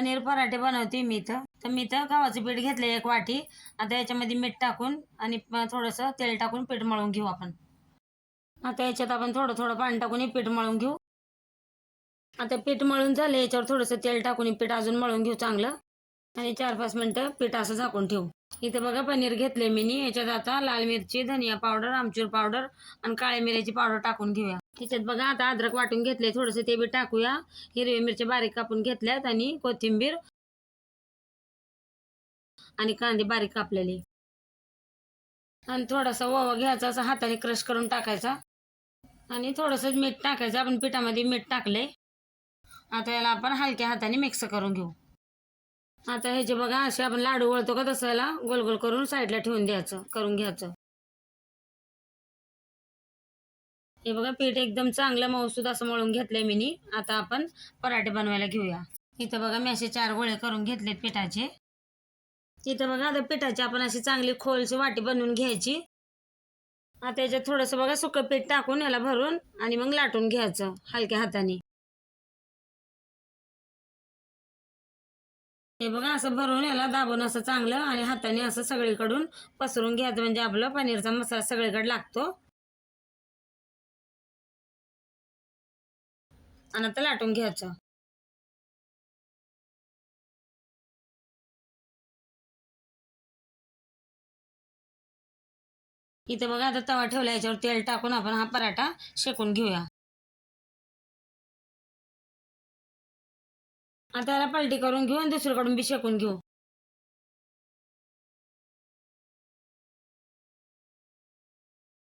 पनीर पराठे बनवते मी इथं. तर मी इथं गव्हाचं पीठ घेतलं एक वाटी. आता याच्यामध्ये मीठ टाकून आणि थोडंसं तेल टाकून पीठ मळून घेऊ आपण. आता याच्यात आपण थोडं थोडं पाणी टाकून पीठ मळून घेऊ. आता पीठ मळून झालं याच्यावर थोडंसं तेल टाकून पीठ अजून मळून घेऊ चांगलं. आणि चार पाच मिनटं पीठ असं झाकून ठेवू. इथं बघा पनीर घेतले मी. याच्यात आता लाल मिरची धनिया पावडर आमचूर पावडर आणि काळ्या मिऱ्याची पावडर टाकून घेऊया. त्याच्यात बघा आता अद्रक वाटून घेतले थोडंसं ते बी टाकूया. हिरवी मिरची बारीक कापून घेतल्यात आणि कोथिंबीर आणि कांदे बारीक कापलेले. आणि थोडासा ओवा घ्यायचा असं हाताने क्रश करून टाकायचा. आणि थोडंसं मीठ टाकायचं आपण पिठामध्ये मीठ टाकले आता याला आपण हलक्या हाताने मिक्स करून घेऊ. आता ह्याचे बघा असे आपण लाडू वळतो का तसं याला गोल गोल करून साईडला ठेवून द्यायचं करून घ्यायचं. हे बघा पीठ एकदम चांगलं मऊसूद असं मळून घेतलंय मी आता आपण पराठे बनवायला घेऊया. इथं बघा मी असे चार गोळे करून घेतलेत पिठाचे. इथं बघा आता पिठाची आपण अशी चांगली खोलची वाटी बनवून घ्यायची. आता याच्यात थोडंसं बघा सुकं पीठ टाकून याला भरून आणि मग लाटून घ्यायचं हलक्या हाताने. हे बघा असं भरून याला दाबून असं चांगलं आणि हाताने असं सगळीकडून पसरून घ्यायचं. म्हणजे आपलं पनीरचा मसाला सगळीकडे लागतो. आणि आता लाटून घ्यायचं. इथं बघा आता तवा ठेवला याच्यावर तेल टाकून आपण हा पराठा शेकून घेऊया. आता याला पलटी करून घेऊ आणि दुसरीकडून बी शेकून घेऊ.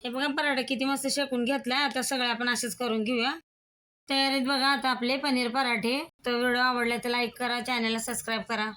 हे बघा पराठा किती मस्त शेकून घेतलाय. आता सगळे आपण असेच करून घेऊया. तयारीत बघा आता आपले पनीर पराठे. तर व्हिडिओ आवडला तर लाईक करा चॅनलला सबस्क्राईब करा.